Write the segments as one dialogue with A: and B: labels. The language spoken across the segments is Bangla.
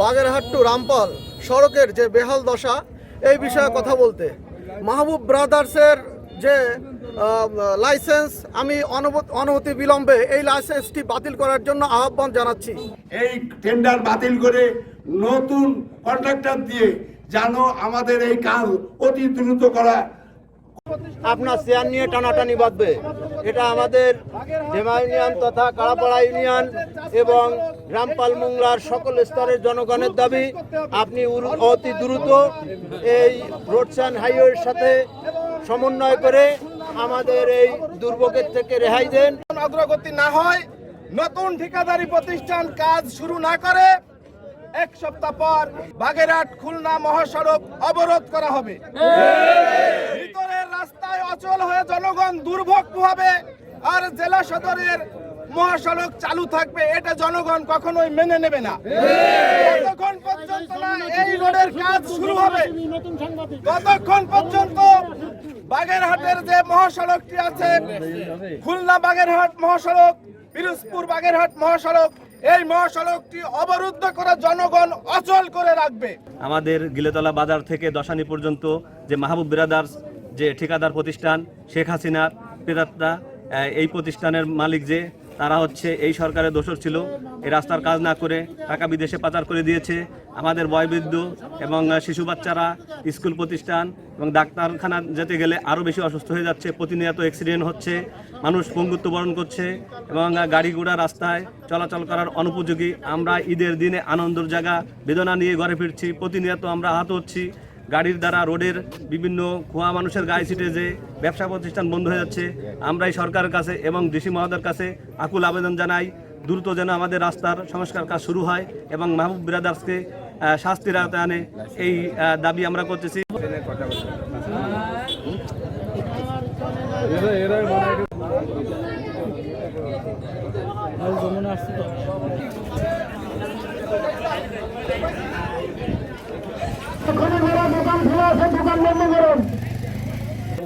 A: বাগেরহাট টু রামপাল সড়কের যে বেহাল দশা, এই বিষয়ে কথা বলতে। মাহবুব ব্রাদার্সের যে লাইসেন্স, আমি অনবতি বিলম্বে এই লাইসেন্সটি বাতিল করার জন্য আহ্বান জানাচ্ছি।
B: এই টেন্ডার বাতিল করে নতুন কন্ট্রাক্টর দিয়ে যেন আমাদের এই কাজ অতি দ্রুত করা
C: আপনার চেয়ার নিয়ে টানাটানি বাঁধবে। এটা আমাদের ডেমা ইউনিয়ন তথা কাড়াপাড়া ইউনিয়ন এবং রামপাল মোংলার সকল স্তরের জনগণের দাবি, আপনি অতি দ্রুত এই রোডস অ্যান্ড হাইওয়ের সাথে সমন্বয় করে আমাদের এই দুর্ভোগের থেকে রেহাই দেন।
D: অগ্রগতি না হয়, নতুন ঠিকাদারি প্রতিষ্ঠান কাজ শুরু না করে, এক সপ্তাহ পর বাগেরহাট খুলনা মহাসড়ক অবরোধ করা হবে। অচল হয়ে জনগণ দুর্ভোগ পোহাবে আর জেলা সদরের মহাসড়ক চালু থাকবে, এটা জনগণ কখনোই মেনে নেবে না। পর্যন্ত এই রোডের কাজ শুরু হবে পর্যন্ত বাগেরহাটের যে মহাসড়কটি আছে, খুলনা বাগেরহাট মহাসড়ক, পিরোজপুর বাগেরহাট মহাসড়ক, এই মহাসড়কটি অবরুদ্ধ করে জনগণ অচল করে রাখবে।
E: আমাদের গিলেতলা বাজার থেকে দশানি পর্যন্ত যে মাহবুব ব্রাদার্স যে ঠিকাদার প্রতিষ্ঠান শেখ হাসিনার প্রেতাত্মা এই প্রতিষ্ঠানের মালিক যে, তারা হচ্ছে এই সরকারের দোষর ছিল। এই রাস্তার কাজ না করে টাকা বিদেশে পাচার করে দিয়েছে। আমাদের বয়বৃদ্ধ এবং শিশু বাচ্চারা, স্কুল প্রতিষ্ঠান এবং ডাক্তারখানা যেতে গেলে আরও বেশি অসুস্থ হয়ে যাচ্ছে। প্রতিনিয়ত অ্যাক্সিডেন্ট হচ্ছে, মানুষ পঙ্গুত্ব বরণ করছে এবং গাড়ি ঘোড়া রাস্তায় চলাচল করার অনুপযোগী। আমরা ঈদের দিনে আনন্দর জায়গা, বেদনা নিয়ে ঘরে ফিরছি। প্রতিনিয়ত আমরা আহত হচ্ছি। গাড়ির দ্বারা রোডের বিভিন্ন খোয়া মানুষের গায়ে ছিটে যে ব্যবসা প্রতিষ্ঠান বন্ধ হয়ে যাচ্ছে আমরা এই সরকারের কাছে এবং ডিসি মহোদয়ের কাছে আকুল আবেদন জানাই, দ্রুত যেন আমাদের রাস্তার সংস্কার কাজ শুরু হয় এবং মাহবুব ব্রাদার্সকে শাস্তির আওতায় আনে। এই দাবি আমরা করতেছি।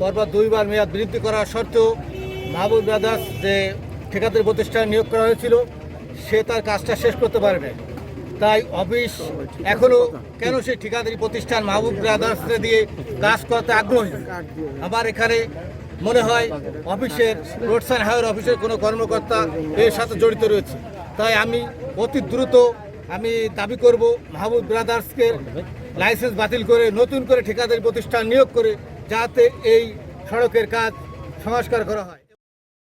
A: পরপর দুইবার মেয়াদ বৃদ্ধি করার সত্ত্বেও মাহবুব ব্রাদার্স যে ঠিকাদারি প্রতিষ্ঠান নিয়োগ করা হয়েছিল, সে তার কাজটা শেষ করতে পারেনি। তাই অফিস এখনও কেন সেই ঠিকাদারি প্রতিষ্ঠান মাহবুব ব্রাদার্সকে দিয়ে কাজ করতে আগ্রহী? আবার এখানে মনে হয় অফিসের রোডস অ্যান্ড হাইওয়ে অফিসের কোনো কর্মকর্তা এর সাথে জড়িত রয়েছে। তাই আমি অতি দ্রুত আমি দাবি করব মাহবুব ব্রাদার্সকে লাইসেন্স বাতিল করে নতুন করে ঠিকাদারি প্রতিষ্ঠান নিয়োগ করে যাতে এই সড়কের কাজ সংস্কার করা হয়।